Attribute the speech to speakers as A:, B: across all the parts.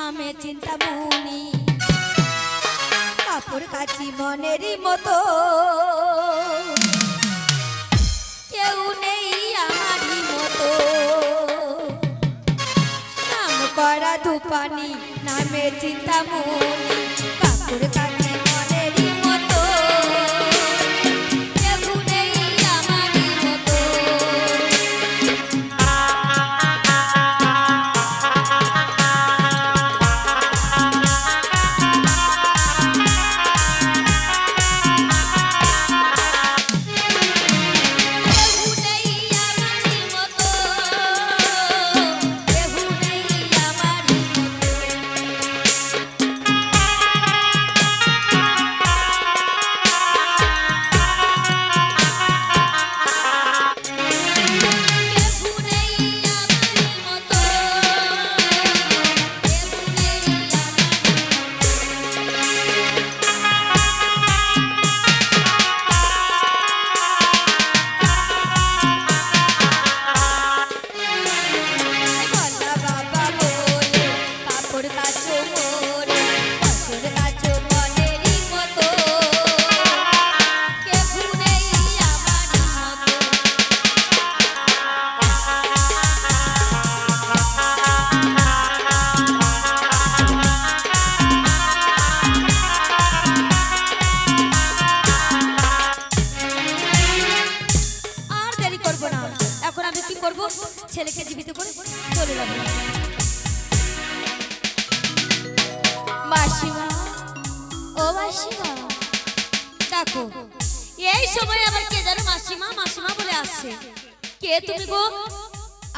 A: নামে চিন্তা বুনি কাপড় কাচি মনেরই মতো। কেউ নেই আমারই মতো। নাম করা দুপানি নামে চিন্তামণি। কাপড়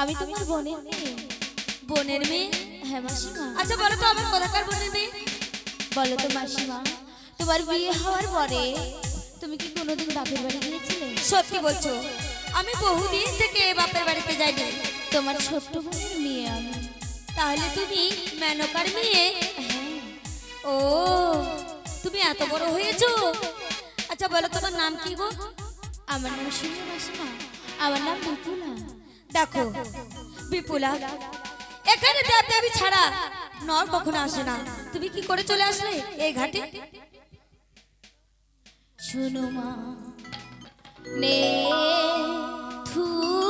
A: আমি
B: তোমার বোনের মেয়ে?
A: বোনের মেয়ে?
B: হ্যাঁ মাসিমা।
A: আচ্ছা বলো তো আমার কোথাকার বোনের মেয়ে?
B: বলো তো মাসিমা তোমার বিয়ে হওয়ার পরে তুমি কি কোনোদিন বাপের বাড়ি গিয়েছিলে?
A: সত্যি বলছো। আমি বহুদিন থেকে বাপের বাড়িতে যাইনি।
B: তোমার ছোট্ট বোনের মেয়ে আমি।
A: তাহলে তুমি মেনকার মেয়ে?
B: হ্যাঁ।
A: ও তুমি এত বড় হয়েছো? আচ্ছা বলো তোমার নাম কি গো?
B: আমার নাম শুনে মাসিমা। আমার নাম বিপুলা।
A: দেখো, বিপুলা, এখানে দেব দেবী ছাড়া নর কখনো আসে না। তুমি কি করে চলে আসলে এই ঘাটে?
B: শুনো মা, নে থুলা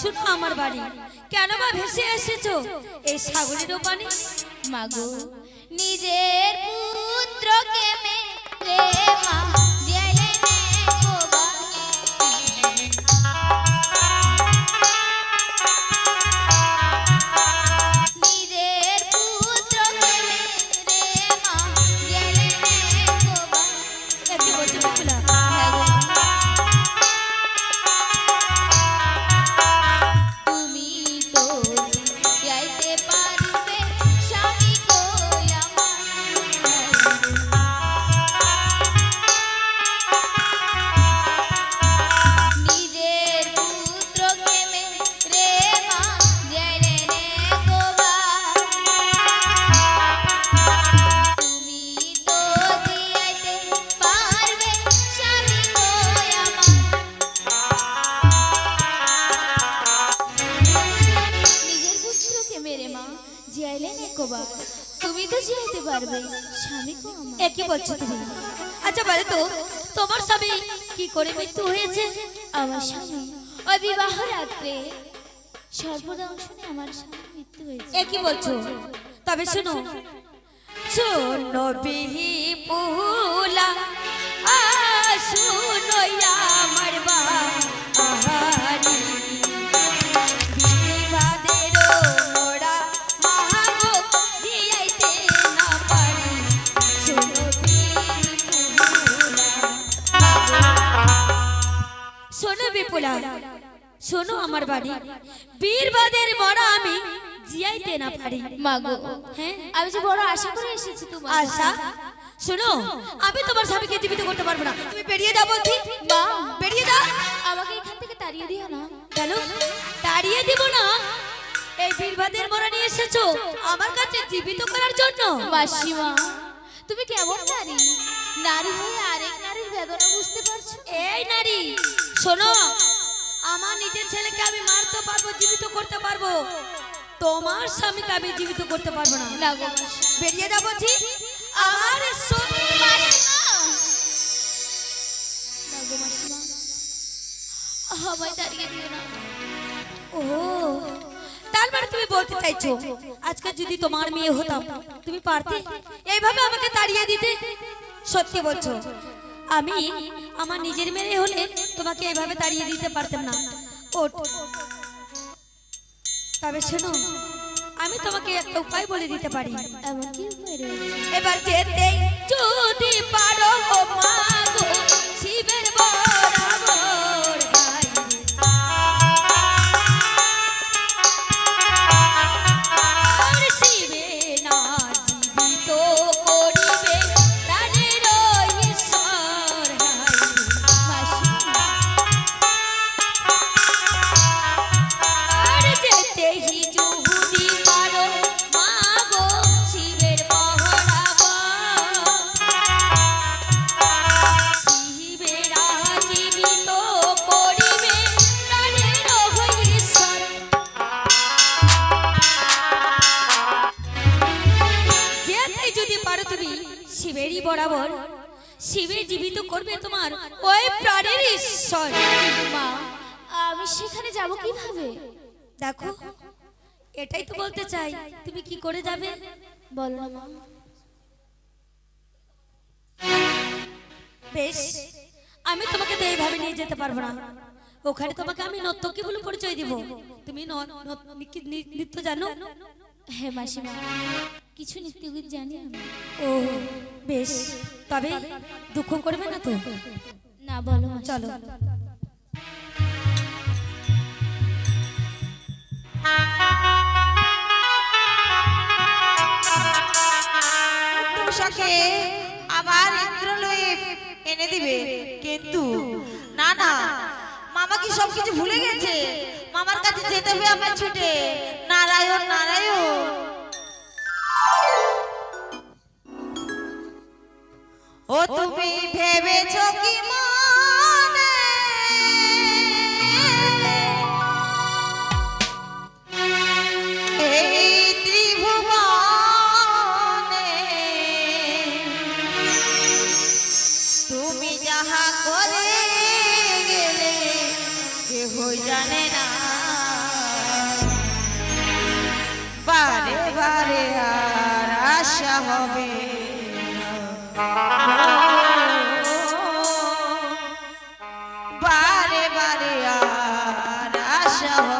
B: শোনো
A: আমার বাড়ি। কেন বা ভেসে এসেছ? এই সাগরের পানি
B: মাগো নিজের জিয়াইতে পারবে স্বামী কো আমার।
A: একে বলছো তুমি? আচ্ছা বলে তো তোমার স্বামী কি করে মৃত্যু হয়েছে?
B: আমার স্বামী ওই বিবাহ রাত্রে সর্বদংশনে আমার স্বামী মৃত্যু হয়েছে।
A: একই বলছো? তবে শোনো। শোনো বিহি পুলা আ শুনো আমার বাহারি শোনো আমার বাড়ি। বীরবাদের মরা আমি জিয়াইতে না পারি।
B: মাগো
A: হ্যাঁ?
B: আমি যে বড় আশা করে এসেছি তোমার
A: আশা? শোনো আমি তোমার স্বামীকে জীবিত করতে পারব না। তুমি বেরিয়ে দাও বলছি।
B: মা
A: বেরিয়ে দাও।
B: আমাকে এখান থেকে তাড়িয়ে দিও না।
A: কেন? তাড়িয়ে দিব না? এই বীরবাদের মরা নিয়ে এসেছ। আমার কাছে জীবিত করার জন্য।
B: মাসিমা তুমি কেমন নারী? নারী হয়ে আরেক নারীর বেদনা বুঝতে পারছ?
A: এই নারী শোনো আমার নিজের ছেলেকে আমি মারতে পারব জীবিত করতে পারব? তোমার স্বামীকে আমি জীবিত করতে পারব না।
B: না গো
A: বেরিয়ে যাব জি আমার
B: আমায় দিও না।
A: ও তার মানে তুমি বলতে চাইছো আজকে যদি তোমার মেয়ে হতাম তুমি পারতে? এইভাবে আমাকে তাড়িয়ে দিতে? সত্যি বলছো। আমি আমার নিজের মেয়ে হলে তোমাকে এভাবে তাড়িয়ে দিতে পারতাম না। তবে শোনো আমি তোমাকে একটা উপায় বলে দিতে পারি। এবার যেতে যদি পারো ও এটাই তো বলতে চাই। তুমি কি করে যাবে?
B: বলো না। মা
A: বেশ আমি তোমাকে তো এইভাবে নিয়ে যেতে পারব না। ওখানে তোমাকে আমি নর্তকী বলে পরিচয় দিব। তুমি ন- ন- কি নি- নৃত্য জানো?
B: হ্যাঁ মাসিমা। কিছু নিত্যগীত জানি আমি।
A: ও বেশ। তবে দুঃখ করবে না তো?
B: না বলো মাসি
A: চলো।
C: পোশাকে আবার ইন্দ্রলয়ে এনে দিবে? কিন্তু না না, মামা কি সব কিছু ভুলে গেছে? মামার কাছে যেতে হবে আমার ছুটে। নারায়ণ নারায়ণ। ও তুমি ভেবেছো কি আশা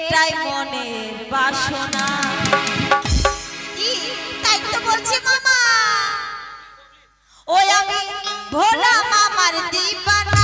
C: মেয়েটাই মনের বাসনা। কি? তাই তো বলছি মামা। ওই আমি ভোলা মামার দিবানা।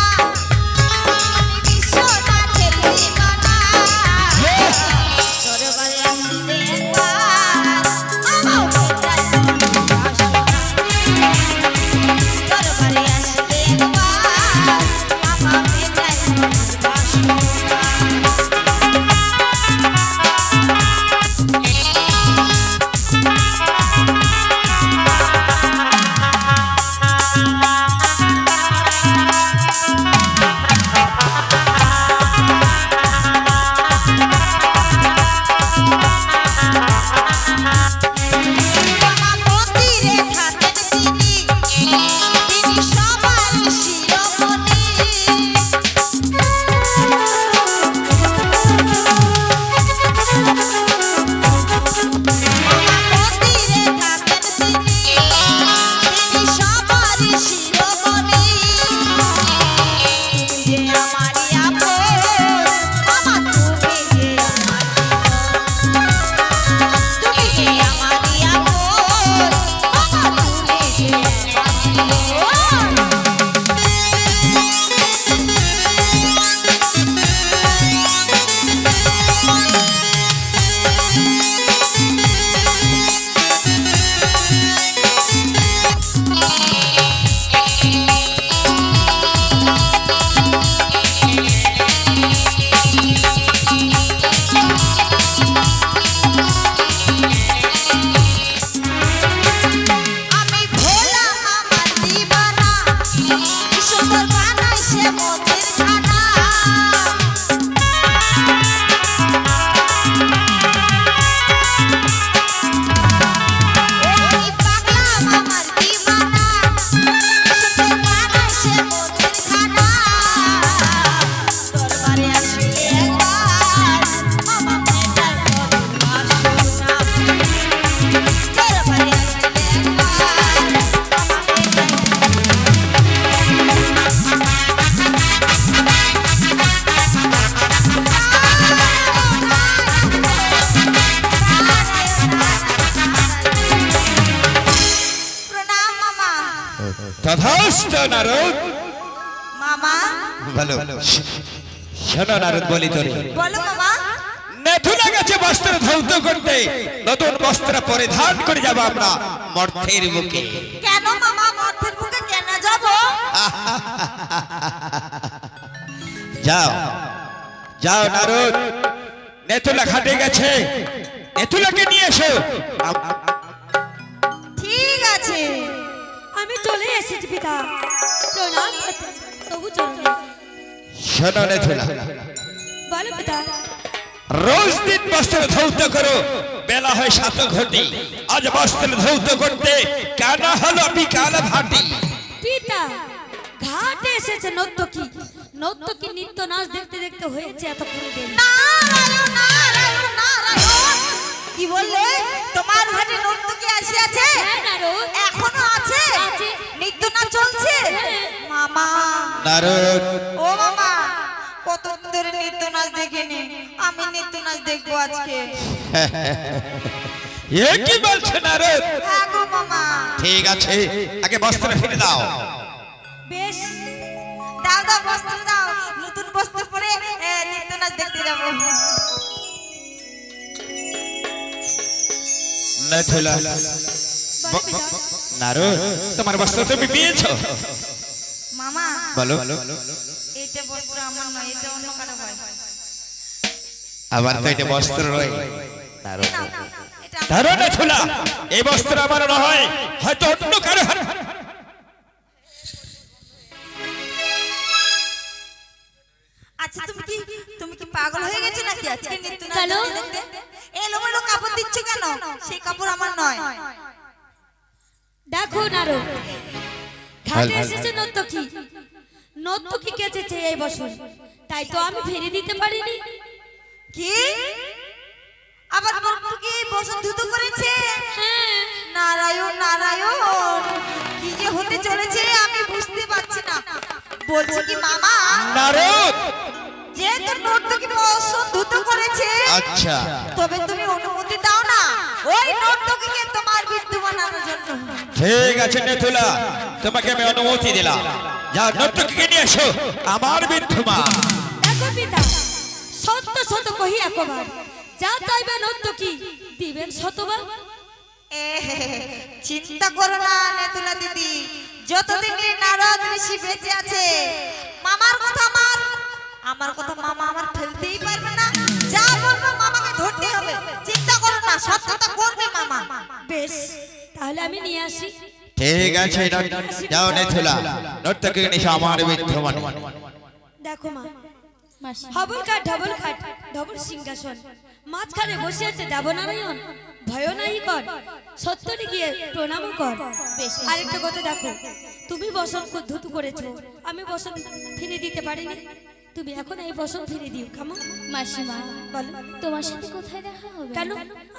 D: নারদ?
C: মামা?
D: ভালো। শোনো নারদ বলি তোরে।
C: বলো মামা।
D: নেথুনা গেছে বস্ত্র ধৌত করতে। নতুন বস্ত্র পরিধান করে যাব আমরা মর্থের মুখে
C: কেন মামা? মর্থের বুকে কেন যাব?
D: যাও। যাও নারদ। নেথুলা খাটে গেছে। নেথুলাকে নিয়ে এসো।
C: ঠিক আছে।
A: এসেছি পিতা। প্রণাম। তবু চলুন
D: শোনো নেথুলা
A: বলো পিতা।
D: রোজ দিন বস্ত্র ধৌত করো। বেলা হয় সাত ঘটি। আজ বস্ত্র ধৌত করতে কেন হলো বিকাল ভাটি?
A: পিতা ঘাটে এসেছে নর্তকী। নর্তকী নৃত্য নাচ দেখতে দেখতে হয়েছে দেরি
C: নারায়ণ কি বললে? তোমার ঘাটে নর্তকী আসিয়াছে?
A: হ্যাঁ
C: এখনও আছে?
A: আছে।
C: না চলছে? মামা।
D: নারদ।
C: ও মামা কতদিন ধরে নৃত্য নাচ দেখিনি। আমি নৃত্য নাচ দেখব আজকে।
D: এ কি বলছে নারদ?
C: হ্যাঁ গো মামা।
D: ঠিক আছে আগে বস্ত্র ফিরে দাও।
A: বেশ।
C: দাও দাও বস্ত্র দাও। নতুন বস্ত্র পরে এ, নৃত্য নাচ দেখতে যাব।
D: নারদ তোমার বস্ত্র তুমি পেয়েছ।
C: মামা
D: বলো।
C: এইটা বস্ত্র আমার নয় এটা অন্য কারও হয়।
D: আবার তো এটা বস্ত্র রয়। নারদ।
C: নাও, এটা আমার-
D: ধরো নথুলা এই বস্ত্র আমার নয়। হয়তো অন্য কারও
C: আচ্ছা তুমি কি তুমি কি পাগল হয়ে গেছো নাকি আজকে নৃত্য নাচ
A: কেন?
C: দেখতে এলোমেলো কাপড় দিচ্ছ কেন? সেই কাপড় আমার নয়।
A: দেখো নারদ ঘাটে এসেছে নর্তকী। নর্তকী কেচেছে এই বছর তাই তো আমি ফিরে দিতে পারিনি।
C: কি? আবার বন্ধু কি বসন্ত ধুতো করেছে?
A: হ্যাঁ।
C: নারায়ণ নারায়ণ কি যে হতে চলেছে আমি বুঝতে পারছি না। বলছি কি মামা?
D: নারদ!
C: যে তোর নর্তকী বসন্ত ধুতো করেছে।
D: আচ্ছা।
C: তবে তুমি অনুমতি দাও না। ওই নর্তকীকে তোমার বিদ্যু বানানোর জন্য।
D: ঠিক আছে নেথুলা তোমাকে আমি অনুমতি দিলাম। যা নর্তকীকে নিয়ে এসো। আমার বিদ্ধুমা
A: দেখো পিতা সত্য সত্য কহি একবার। যা চাইবে নর্তকী দিবেন শতবার?
C: চিন্তা করো না নেতুলা দিদি। যতদিন এই নারদ ঋষি বেঁচে আছে মামার কথা আমার কথা মামা আমার ফেলতেই পারবে না। যা বলব মামাকে ধরতে হবে। চিন্তা করো না সত্যতা করবে মামা।
A: বেশ তাহলে আমি নিয়ে আসি।
D: ঠিক আছে যাও নেথুলা নর্তকীকে নিয়ে এসো আমার বিদ্ধুমা
A: দেখো মা হবল কাঠ ডবল কাঠ ডবল সিংহাসন। মাঝখানে বসে আছে দেবনারায়ণ। ভয় নাই কর সত্যনি গিয়ে প্রণাম কর। আরেকটা কথা দেখো তুমি বসন ধুতু করেছ। আমি বসন ফিরে দিতে পারিনি। তুমি এখন এই বসন ফিরে দিও কেমন
B: মাসিমা
A: বলো।
B: তোমার সাথে কোথায় দেখা হবে?
A: কেন?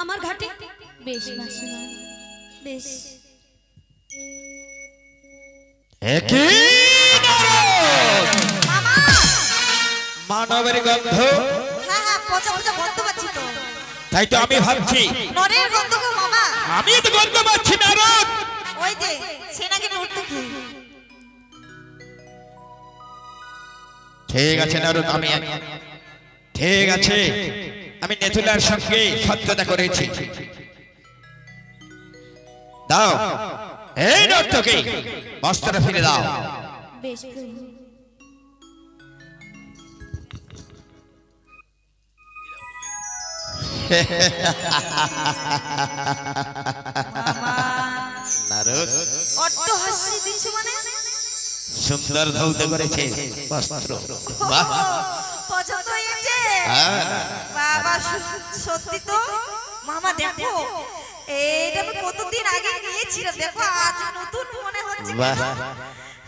A: আমার ঘাটে?
B: বেশ মাসিমা।
A: বেশ।
D: একই মানবের গন্ধ?
C: হ্যাঁ হ্যাঁ পচা পচা গন্ধ পাচ্ছি তো।
D: তাই তো আমি ভাবছি।
C: নরের গন্ধ গো মামা।
D: আমি তো গন্ধ পাচ্ছি নারদ!
C: ওই যে সে নাকি
D: ঠিক আছে নারদ আমি ঠিক আছে। আমি নেথুলার সঙ্গে সত্যতা করেছি। দাও। এই নর্তকী বস্ত্রটা ফিরে দাও।
B: বেশ
D: নারদ।
C: অট্ট হাসি দিচ্ছ মানে?
D: সুন্দর ধৌত করেছে। বস্ত্র
C: পছন্দ হয়েছে?
D: হ্যাঁ।
C: বাবা সত্যি তো? মামা দেখো এইটা আমি কতদিন আগে নিয়েছিলাম দেখো আজ নতুন মনে হচ্ছে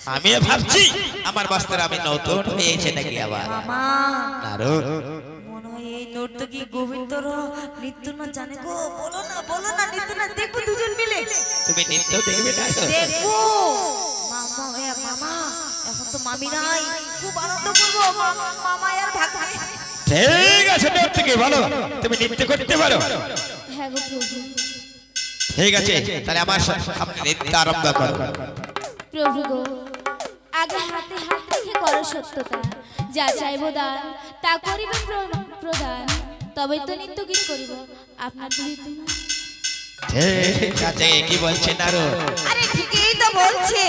D: আমি ভাবছি আমার বস্ত্র আমি নতুন পেয়েছে নাকি আবার।
C: এই নর্তকী গোবিন্দর নৃত্য না জানে গো বলো না বলো না নৃত্য না দেখব দুজন মিলে।
D: তুমি নৃত্য দেখবে না
C: দেখব মামা এখন তো মামি নাই। খুব আনন্দ করব মামা মামা আর ভাগ ভাগ।
D: ঠিক আছে নর্তকী ভালো। তুমি নৃত্য করতে পারো।
B: হ্যাঁ গো প্রভু।
D: ঠিক আছে তাহলে আমার সামনে নৃত্য আরম্ভ করো।
B: প্রভু গো আগে হাতে হাত রেখে করো সত্যতা। যা চাইব দান তা করিবে প্র- প্রদান। তবে তো নিত্য গীত করিব আপনার বিদ্যমান
D: ঠিক আছে কি বলছে নারদ
C: আরে ঠিকই তো বলছে।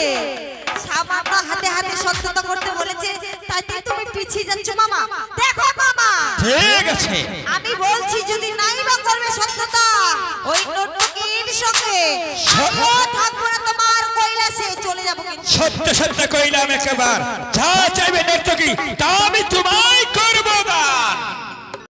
C: সামান্য হাতে হাতে সত্যতা করতে বলেছে তাই তুমি পিছিয়ে যাচ্ছ মামা। দেখো মামা।
D: ঠিক আছে।
C: আমি বলছি যদি নাই বা করবে সত্যতা ওই নর্তকীর সঙ্গে থাকব না তোমার কৈলাসে চলে যাব
D: সত্য সত্য কইলাম একবার। যা চাইবে নর্তকী তা আমি তোমায়